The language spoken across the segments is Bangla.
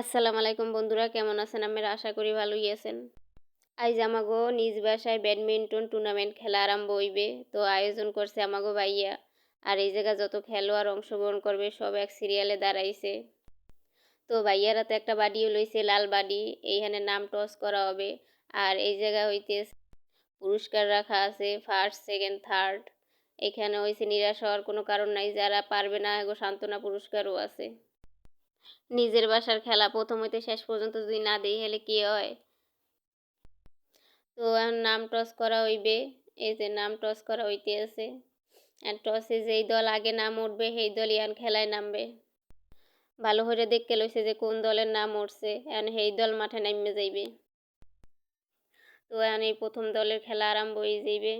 আসসালামু আলাইকুম বন্ধুরা, কেমন আছেন? আমরা আশা করি ভালোই আছেন। আইজ আমাগো নিজ বাসায় ব্যাডমিন্টন টুর্নামেন্ট খেলা আরম্ভ হইবে। তো আয়োজন করছে আমাগো ভাইয়া। আর এই জায়গা যত খেলোয়াড় অংশগ্রহণ করবে, সব এক সিরিয়ালে দাঁড়াইছে। তো ভাইয়ারা তো একটা বাড়িও লইছে, লাল বাড়ি। এইখানে নাম টস করা হবে। আর এই জায়গা হইতে পুরস্কার রাখা আছে ফার্স্ট সেকেন্ড থার্ড এখানে হয়েছে নিরাশ হওয়ার কোনো কারণ নাই, যারা পারবে না, এগো সান্ত্বনা পুরস্কারও আছে। নিজের বাসার খেলা প্রথম হইতে শেষ পর্যন্ত যদি না দেই হলে কি হয়? তো নাম টস করা হইবে। এই যে নাম টস করা হইতে আছে। আর টসে যেই দল আগে নাম উঠবে, সেই দল ইয়ান খেলায় নামবে। ভালো করে দেখতে লইছে যে কোন দলের নাম উঠছে, এখন সেই দল মাঠে নামবে যাইবে। তো এখন এই প্রথম দলের খেলা আরম্ভ হয়ে যাইবে।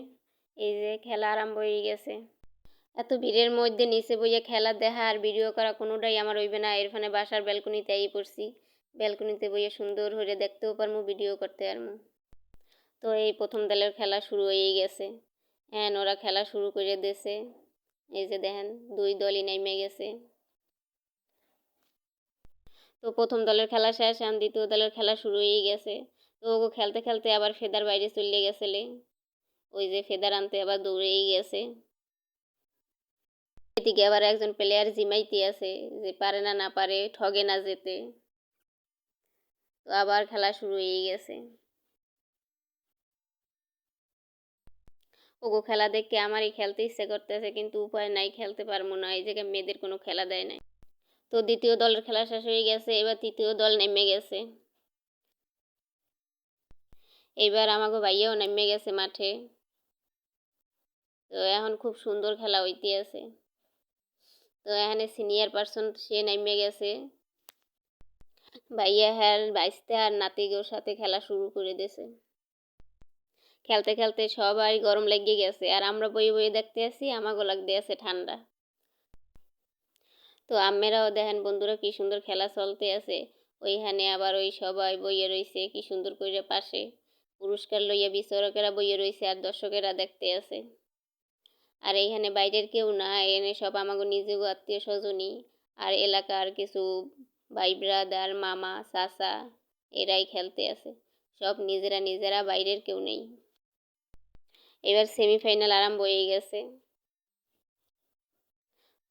এই যে খেলা আরম্ভ হয়ে গেছে। এত ভিড়ের মধ্যে নিচে বইয়ে খেলা দেখা আর ভিডিও করা কোনোটাই আমার হইবে না। এরফানে বাসার ব্যালকনিতে আই পড়ছি। ব্যালকনিতে বইয়ে সুন্দর হয়ে দেখতেও পারমু, ভিডিও করতে পারমু। তো এই প্রথম দলের খেলা শুরু হয়েই গেছে। হ্যাঁ ওরা খেলা শুরু করে দিয়েছে। এই যে দেখেন, দুই দলই নেমে গেছে। তো প্রথম দলের খেলা শেষ আর দ্বিতীয় দলের খেলা শুরু হয়েই গেছে। তো ও খেলতে খেলতে আবার ফেদার বাইরে চলে গেছিলে ওই যে ফেদার আনতে আবার দৌড়েই গেছে। এদিকে আবার একজন প্লেয়ার জিমাইতে আছে, যে পারে না না পারে, ঠগে না যেতে। তো আবার খেলা শুরু হয়ে গেছে। ওগো খেলা দেখে আমারই খেলতে ইচ্ছে করতেছে, কিন্তু উপায় নাই, খেলতে পারব না, এই জায়গায় মেয়েদের কোনো খেলা দেয় নাই। তো দ্বিতীয় দলের খেলা শেষ হয়ে গেছে, এবার তৃতীয় দল নেমে গেছে। এবার আমাকে ভাইয়াও নেমে গেছে মাঠে। তো এখন খুব সুন্দর খেলা হইতে আছে। তো এখানে সিনিয়র পার্সন সে নেমে গেছে। ভাইয়া হ্যার বাইসতে আর নাতিগোর সাথে খেলা শুরু করে দিয়েছে। খেলতে খেলতে সবাই গরম লেগে গেছে আর আমরা বই বই দেখতে আসি, আমাগো লাগতে আছে ঠান্ডা। তো আমেরাও দেখেন বন্ধুরা কি সুন্দর খেলা চলতে আছে। ওইখানে আবার ওই সবাই বইয়ে রয়েছে কি সুন্দর করে পাশে পুরস্কার লইয়া বিচারকেরা বইয়ে রয়েছে আর দর্শকেরা দেখতে আছে। আর এইখানে বাইরের কেউ না এনে সব আমাকে নিজেও আত্মীয় স্বজনই। আর এলাকার কিছু ভাই ব্রাদার, মামা, চাচা, এরাই খেলতে আছে সব নিজেরা নিজেরা বাইরের কেউ নেই। এবার সেমিফাইনাল আরম্ভ হয়ে গেছে।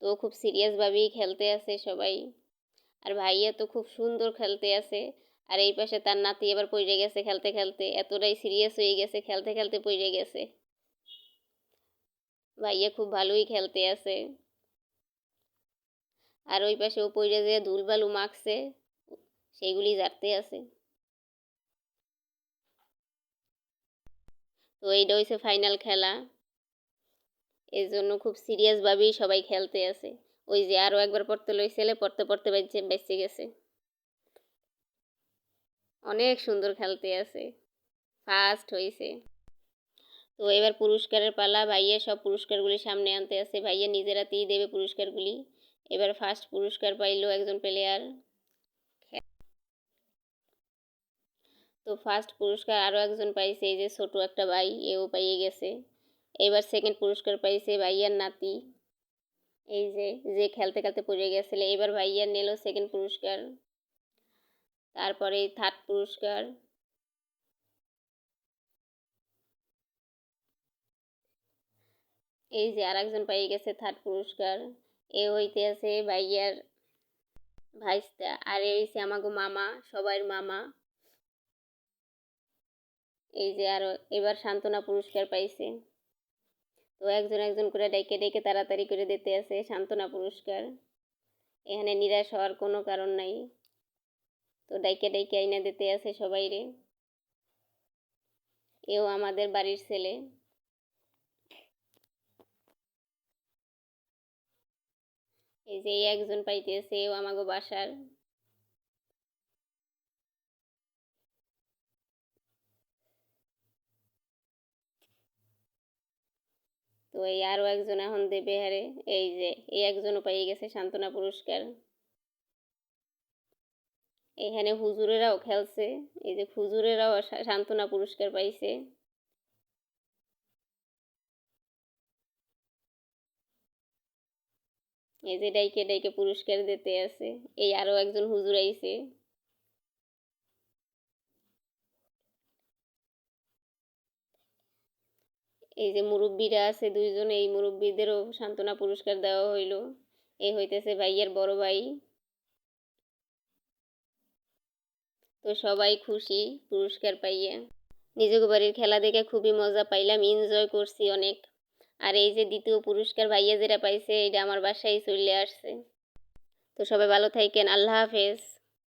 তো খুব সিরিয়াসভাবেই খেলতে আছে সবাই। আর ভাইয়া তো খুব সুন্দর খেলতে আছে আর এই পাশে তার নাতি এবার পড়ে গেছে খেলতে খেলতে। এতটাই সিরিয়াস হয়ে গেছে, খেলতে খেলতে পড়ে গেছে। ভাইয়া খুব ভালোই খেলতে আছে। আর ওই পাশে ও পইরে যে ধুল বালু মাখছে, সেইগুলি জারতে আছে। তো এইটা হয়েছে ফাইনাল খেলা। এর জন্য খুব সিরিয়াসভাবেই সবাই খেলতে আছে। ওই যে আরও একবার পড়তে লইছিলে পড়তে পড়তে বেঁচে বেঁচে গেছে। অনেক সুন্দর খেলতে আছে। ফার্স্ট হয়েছে তো এবার পুরস্কারের পালা, ভাইয়া সব পুরস্কারগুলি সামনে আনতে আছে। ভাইয়া নিজের হাতেই দেবে পুরস্কারগুলি। এবার ফার্স্ট পুরস্কার পাইল একজন প্লেয়ার তো ফার্স্ট পুরস্কার আরও একজন পাইছে, এই যে ছোট একটা ভাই, এও পাইয়ে গেছে। এবার সেকেন্ড পুরস্কার পাইছে ভাইয়ার নাতি। এই যে যে খেলতে খেলতে পড়ে গেছিল, এবার ভাইয়ার নিল সেকেন্ড পুরস্কার। তারপরে থার্ড পুরস্কার। এই যে আর একজন পাই গেছে থার্ড পুরস্কার। এ হইতে আছে ভাইয়ার ভাইস্তা, আর এ হইছে আমাগো মামা সবার মামা। এই যে আরও এবার সান্ত্বনা পুরস্কার পাইছে। তো একজন একজন করে ডেকে ডেকে তাড়াতাড়ি করে দিতে আছে সান্ত্বনা পুরস্কার। এখানে নিরাশ হওয়ার কোনো কারণ নাই। তো ডাইকে ডাইকে আইনা দিতে আছে সবাইরে। এও আমাদের বাড়ির ছেলে। এই যে একজন পাইতেছে এও আমাগো বাসার। তো এই আরও একজন এখন দেবে হারে। এই যে, এই একজনও পাইয়ে গেছে সান্ত্বনা পুরস্কার। এখানে হুজুরেরাও খেলছে, এই যে হুজুরেরাও সান্ত্বনা পুরস্কার পাইছে। এই যে ডাইকে ডাইকে পুরস্কার দিতে আছে। এই আরও একজন হুজুর আইছে। এই যে মুরব্বীরা আছে দুইজন, এই মুরব্বীদেরও সান্ত্বনা পুরস্কার দেওয়া হইল। এই হইতেছে ভাইয়ের বড় ভাই। তো সবাই খুশি পুরস্কার পাইয়া। নিজের বাড়ির খেলা দেখে খুবই মজা পাইলাম এনজয় করছি অনেক। আর এই যে দ্বিতীয় পুরস্কার ভাইয়া যেটা পাইছে এটা আমার বাসায় চলে আসছে। তো সবাই ভালো থাকেন, আল্লাহ হাফেজ।